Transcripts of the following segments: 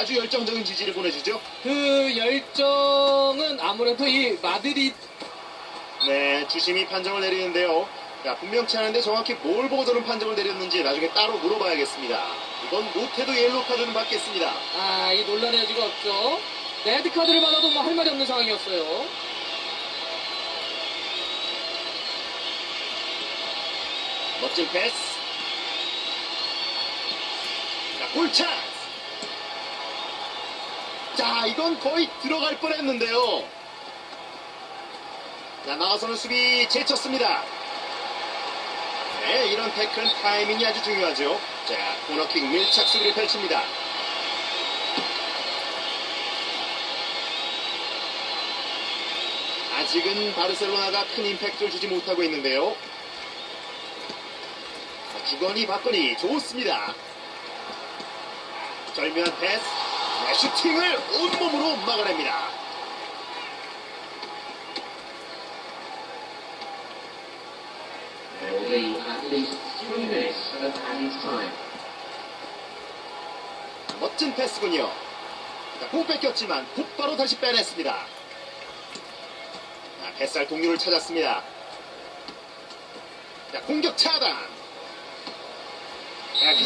아주 열정적인 지지를 보내주죠. 그 열정은 아무래도 이 마드리드 네, 주심이 판정을 내리는데요. 자, 분명치 않은데 정확히 뭘 보고 저런 판정을 내렸는지 나중에 따로 물어봐야겠습니다. 이건 못해도 옐로 카드는 받겠습니다. 아, 이 논란의 여지가 없죠. 레드 카드를 받아도 뭐 할 말이 없는 상황이었어요. 멋진 패스. 자, 골 찬스. 자, 이건 거의 들어갈 뻔했는데요. 자, 나와서는 수비 제쳤습니다. 네, 이런 태클 타이밍이 아주 중요하죠. 자, 코너킥 밀착 수비를 펼칩니다. 아직은 바르셀로나가 큰 임팩트를 주지 못하고 있는데요. 자, 주거니 받거니 좋습니다. 절묘한 패스, 네, 슈팅을 온몸으로 막아냅니다. Time. 멋진 패스군요. 자, 공 뺏겼지만 곧바로 다시 빼냈습니다. 자, 뱃살 동료를 찾았습니다. 자, 공격 차단.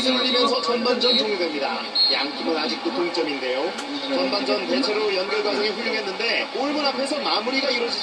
자, 휘슬리면서 전반전 종료됩니다. 양 팀은 아직도 동점인데요. 전반전 대체로 연결 과정이 훌륭했는데 골문 앞에서 마무리가 이루어지지